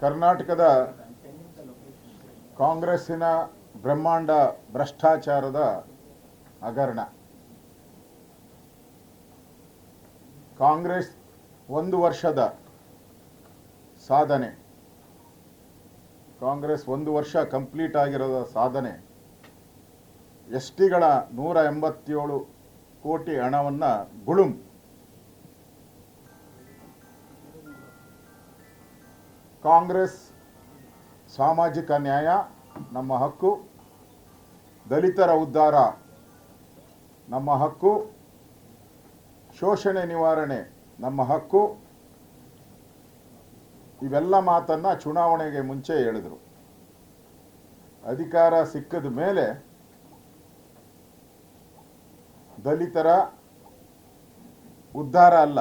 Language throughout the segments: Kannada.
ಕರ್ನಾಟಕದ ಕಾಂಗ್ರೆಸ್ಸಿನ ಬ್ರಹ್ಮಾಂಡ ಭ್ರಷ್ಟಾಚಾರದ ಹಗರಣ. ಕಾಂಗ್ರೆಸ್ ಒಂದು ವರ್ಷದ ಸಾಧನೆ. ಕಾಂಗ್ರೆಸ್ ಒಂದು ವರ್ಷ ಕಂಪ್ಲೀಟ್ ಆಗಿರೋದ ಸಾಧನೆ. ಎಸ್ ಟಿಗಳ ನೂರ ಎಂಬತ್ತೇಳು ಕೋಟಿ ಹಣವನ್ನು ಗುಳುಂ ಕಾಂಗ್ರೆಸ್ ಸಾಮಾಜಿಕ ನ್ಯಾಯ ನಮ್ಮ ಹಕ್ಕು, ದಲಿತರ ಉದ್ಧಾರ ನಮ್ಮ ಹಕ್ಕು, ಶೋಷಣೆ ನಿವಾರಣೆ ನಮ್ಮ ಹಕ್ಕು. ಇವೆಲ್ಲ ಮಾತನ್ನು ಚುನಾವಣೆಗೆ ಮುಂಚೆ ಹೇಳಿದರು. ಅಧಿಕಾರ ಸಿಕ್ಕದ ಮೇಲೆ ದಲಿತರ ಉದ್ಧಾರ ಅಲ್ಲ.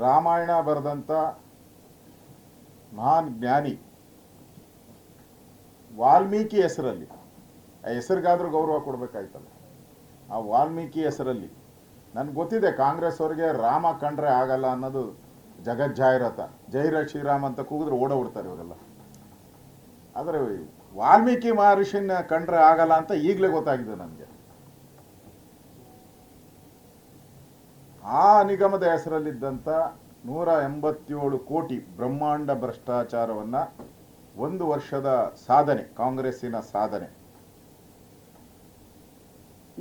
ರಾಮಾಯಣ ಬರೆದಂಥ ಮಹಾನ್ ಜ್ಞಾನಿ. ವಾಲ್ಮೀಕಿ ಹೆಸರಲ್ಲಿ. ಆ ಹೆಸರಿಗಾದ್ರೂ ಗೌರವ ಕೊಡಬೇಕಾಯ್ತಲ್ಲ. ಆ ವಾಲ್ಮೀಕಿ ಹೆಸರಲ್ಲಿ. ನನ್ಗೆ ಗೊತ್ತಿದೆ ಕಾಂಗ್ರೆಸ್ ಅವ್ರಿಗೆ ರಾಮ ಕಂಡ್ರೆ ಆಗಲ್ಲ ಅನ್ನೋದು ಜಗಜ್ಜಾಹಿರಾತ. ಜೈರ ಶ್ರೀರಾಮ್ ಅಂತ ಕೂಗಿದ್ರೆ ಓಡೋಗ್ಬಿಡ್ತಾರೆ ಇವರೆಲ್ಲ ಆದರೆ ವಾಲ್ಮೀಕಿ ಮಹರ್ಷಿನ ಕಂಡ್ರೆ ಆಗಲ್ಲ ಅಂತ ಈಗಲೇ ಗೊತ್ತಾಗಿದೆ ನನಗೆ. ಆ ನಿಗಮದ ಹೆಸರಲ್ಲಿದ್ದಂಥ ನೂರ ಎಂಬತ್ತೇಳು ಕೋಟಿ ಬ್ರಹ್ಮಾಂಡ ಭ್ರಷ್ಟಾಚಾರವನ್ನು ಒಂದು ವರ್ಷದ ಸಾಧನೆ, ಕಾಂಗ್ರೆಸ್ಸಿನ ಸಾಧನೆ.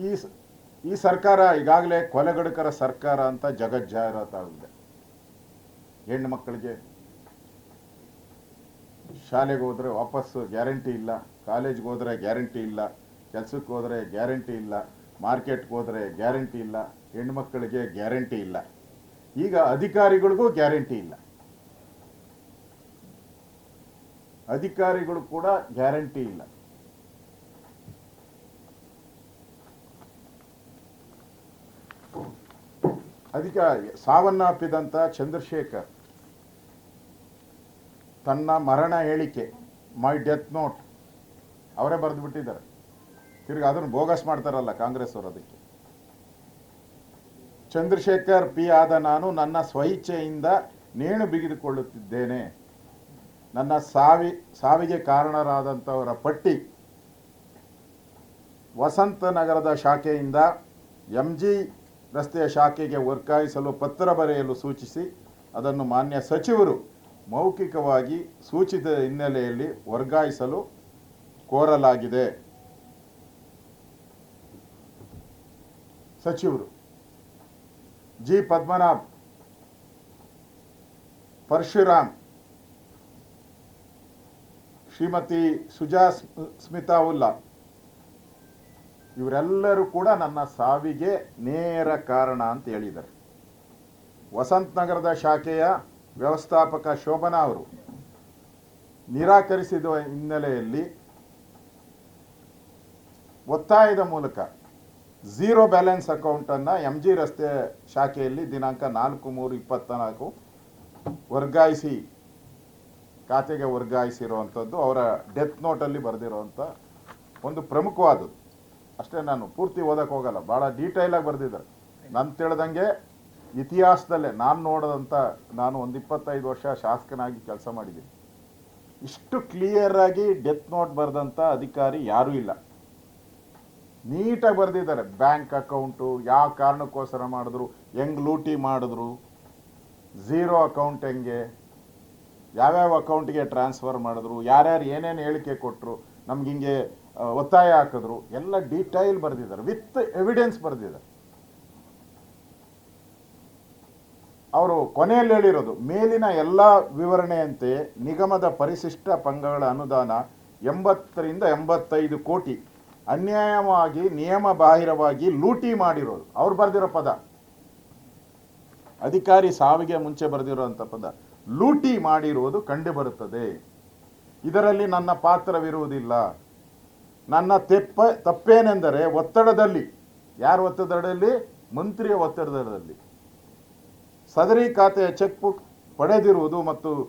ಈ ಈ ಸರ್ಕಾರ ಈಗಾಗಲೇ ಕೊಲೆಗಡುಕರ ಸರ್ಕಾರ ಅಂತ ಜಗಜ್ಜಾಹೀರಾತಾಗಿದೆ ಹೆಣ್ಣು ಮಕ್ಕಳಿಗೆ ಶಾಲೆಗೆ ಹೋದರೆ ವಾಪಸ್ಸು ಗ್ಯಾರಂಟಿ ಇಲ್ಲ, ಕಾಲೇಜ್ಗೆ ಹೋದರೆ ಗ್ಯಾರಂಟಿ ಇಲ್ಲ, ಕೆಲಸಕ್ಕೆ ಹೋದರೆ ಗ್ಯಾರಂಟಿ ಇಲ್ಲ, ಮಾರ್ಕೆಟ್ಗೆ ಹೋದರೆ ಗ್ಯಾರಂಟಿ ಇಲ್ಲ ಹೆಣ್ಮಕ್ಳಿಗೆ ಗ್ಯಾರಂಟಿ ಇಲ್ಲ. ಈಗ ಅಧಿಕಾರಿಗಳಿಗೂ ಗ್ಯಾರಂಟಿ ಇಲ್ಲ. ಅಧಿಕಾರಿಗಳು ಕೂಡ ಗ್ಯಾರಂಟಿ ಇಲ್ಲ. ಅದಕ್ಕೆ ಸಾವನ್ನಪ್ಪಿದಂಥ ಚಂದ್ರಶೇಖರ್ ತನ್ನ ಮರಣ ಹೇಳಿಕೆ, ಮೈ ಡೆತ್ ನೋಟ್, ಅವರೇ ಬರೆದು ಬಿಟ್ಟಿದ್ದಾರೆ. ತಿರ್ಗಿ ಅದನ್ನು ಬೋಗಸ್ ಮಾಡ್ತಾರಲ್ಲ ಕಾಂಗ್ರೆಸ್ ಅವರು ಅದಕ್ಕೆ. ಚಂದ್ರಶೇಖರ್ ಪಿ ಆದ ನಾನು ನನ್ನ ಸ್ವಇಚ್ಛೆಯಿಂದ ನೇಣು ಬಿಗಿದುಕೊಳ್ಳುತ್ತಿದ್ದೇನೆ. ನನ್ನ ಸಾವಿ ಸಾವಿಗೆ ಕಾರಣರಾದಂಥವರ ಪಟ್ಟಿ ವಸಂತ ನಗರದ ಶಾಖೆಯಿಂದ ಎಂ ಜಿ ರಸ್ತೆಯ ಶಾಖೆಗೆ ವರ್ಗಾಯಿಸಲು ಪತ್ರ ಬರೆಯಲು ಸೂಚಿಸಿ, ಅದನ್ನು ಮಾನ್ಯ ಸಚಿವರು ಮೌಖಿಕವಾಗಿ ಸೂಚಿತ ಹಿನ್ನೆಲೆಯಲ್ಲಿ ವರ್ಗಾಯಿಸಲು ಕೋರಲಾಗಿದೆ. ಸಚಿವರು ಜಿ ಪದ್ಮನಾಭ್, ಪರಶುರಾಮ್, ಶ್ರೀಮತಿ ಸುಜಾ ಸ್ಮಿತಾ ಉಲ್ಲಾ. ಇವರೆಲ್ಲರೂ ಕೂಡ ನನ್ನ ಸಾವಿಗೆ ನೇರ ಕಾರಣ ಅಂತ ಹೇಳಿದ್ದಾರೆ. ವಸಂತ ನಗರದ ಶಾಖೆಯ ವ್ಯವಸ್ಥಾಪಕ ಶೋಭನಾ ಅವರು ನಿರಾಕರಿಸಿದ ಹಿನ್ನೆಲೆಯಲ್ಲಿ ಒತ್ತಾಯದ ಮೂಲಕ ಝೀರೋ ಬ್ಯಾಲೆನ್ಸ್ ಅಕೌಂಟನ್ನು ಎಂ ಜಿ ರಸ್ತೆ ಶಾಖೆಯಲ್ಲಿ ದಿನಾಂಕ ನಾಲ್ಕು ಮೂರು ಇಪ್ಪತ್ತ್ನಾಲ್ಕು ವರ್ಗಾಯಿಸಿ, ಖಾತೆಗೆ ವರ್ಗಾಯಿಸಿರುವಂಥದ್ದು, ಅವರ ಡೆತ್ ನೋಟಲ್ಲಿ ಬರೆದಿರುವಂಥ ಒಂದು ಪ್ರಮುಖವಾದದ್ದು. ಅಷ್ಟೇ ನಾನು ಪೂರ್ತಿ ಓದಕ್ಕೆ ಹೋಗಲ್ಲ, ಭಾಳ ಡೀಟೇಲಾಗಿ ಬರೆದಿದ್ದಾರೆ. ನಾನು ತಿಳಿದಂಗೆ ಇತಿಹಾಸದಲ್ಲೇ ನಾನು ನೋಡಿದಂಥ ನಾನು ಒಂದು ಇಪ್ಪತ್ತೈದು ವರ್ಷ ಶಾಸಕನಾಗಿ ಕೆಲಸ ಮಾಡಿದ್ದೀನಿ. ಇಷ್ಟು ಕ್ಲಿಯರಾಗಿ ಡೆತ್ ನೋಟ್ ಬರೆದಂಥ ಅಧಿಕಾರಿ ಯಾರೂ ಇಲ್ಲ. ನೀಟಾಗಿ ಬರೆದಿದ್ದಾರೆ. ಬ್ಯಾಂಕ್ ಅಕೌಂಟು ಯಾವ ಕಾರಣಕ್ಕೋಸ್ಕರ ಮಾಡಿದ್ರು, ಹೆಂಗೆ ಲೂಟಿ ಮಾಡಿದ್ರು, ಝೀರೋ ಅಕೌಂಟ್ ಹೆಂಗೆ, ಯಾವ್ಯಾವ ಅಕೌಂಟ್ಗೆ ಟ್ರಾನ್ಸ್ಫರ್ ಮಾಡಿದ್ರು, ಯಾರ್ಯಾರು ಏನೇನು ಹೇಳಿಕೆ ಕೊಟ್ಟರು ನಮ್ಗೆ ಹಿಂಗೆ ಒತ್ತಾಯ ಹಾಕಿದ್ರು, ಎಲ್ಲ ಡೀಟೈಲ್ ಬರೆದಿದ್ದಾರೆ. ವಿತ್ ಎವಿಡೆನ್ಸ್ ಬರೆದಿದ್ದಾರೆ. ಅವರು ಕೊನೆಯಲ್ಲಿ ಹೇಳಿರೋದು, ಮೇಲಿನ ಎಲ್ಲ ವಿವರಣೆಯಂತೆ ನಿಗಮದ ಪರಿಶಿಷ್ಟ ಪಂಗಗಳ ಅನುದಾನ ಎಂಬತ್ತರಿಂದ ಎಂಬತ್ತೈದು ಕೋಟಿ. ಅನ್ಯಾಯವಾಗಿ ನಿಯಮ ಬಾಹಿರವಾಗಿ ಲೂಟಿ ಮಾಡಿರೋದು. ಅವ್ರು ಬರೆದಿರೋ ಪದ. ಅಧಿಕಾರಿ ಸಾವಿಗೆ ಮುಂಚೆ ಬರೆದಿರುವಂಥ ಪದ. ಲೂಟಿ ಮಾಡಿರುವುದು ಕಂಡುಬರುತ್ತದೆ ಇದರಲ್ಲಿ ನನ್ನ ಪಾತ್ರವಿರುವುದಿಲ್ಲ. ನನ್ನ ತೆಪ್ಪ, ತಪ್ಪೇನೆಂದರೆ ಒತ್ತಡದಲ್ಲಿ. ಯಾರ ಒತ್ತಡದಲ್ಲಿ? ಮಂತ್ರಿಯ ಒತ್ತಡದಲ್ಲಿ. ಸದರಿ ಖಾತೆಯ ಚೆಕ್ ಬುಕ್ ಪಡೆದಿರುವುದು ಮತ್ತು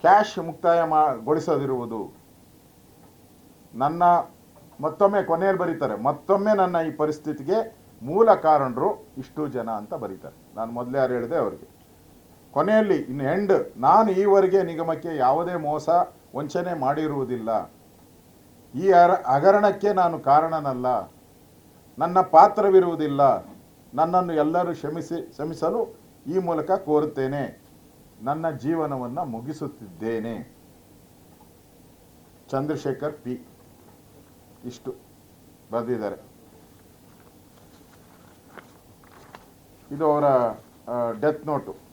ಕ್ಯಾಶ್ ಮುಕ್ತಾಯ ಗೊಳಿಸದಿರುವುದು. ನನ್ನ ಮತ್ತೊಮ್ಮೆ ಕೊನೆಯಲ್ಲಿ ಬರೀತಾರೆ, ಮತ್ತೊಮ್ಮೆ ನನ್ನ ಈ ಪರಿಸ್ಥಿತಿಗೆ ಮೂಲ ಕಾರಣರು ಇಷ್ಟು ಜನ ಅಂತ ಬರೀತಾರೆ. ನಾನು ಮೊದಲೇ ಯಾರು ಹೇಳಿದೆ ಅವರಿಗೆ. ಕೊನೆಯಲ್ಲಿ, ಇನ್ ಎಂಡ್, ನಾನು ಈವರೆಗೆ ನಿಗಮಕ್ಕೆ ಯಾವುದೇ ಮೋಸ, ವಂಚನೆ ಮಾಡಿರುವುದಿಲ್ಲ. ಈ ಹಗರಣಕ್ಕೆ ನಾನು ಕಾರಣನಲ್ಲ. ನನ್ನ ಪಾತ್ರವಿರುವುದಿಲ್ಲ. ನನ್ನನ್ನು ಎಲ್ಲರೂ ಕ್ಷಮಿಸಿ, ಕ್ಷಮಿಸಲು ಈ ಮೂಲಕ ಕೋರುತ್ತೇನೆ. ನನ್ನ ಜೀವನವನ್ನು ಮುಗಿಸುತ್ತಿದ್ದೇನೆ. ಚಂದ್ರಶೇಖರ್ ಪಿ. ಇಷ್ಟು ಬರೆದಿದ್ದಾರೆ. ಇದು ಅವರ ಡೆತ್ ನೋಟು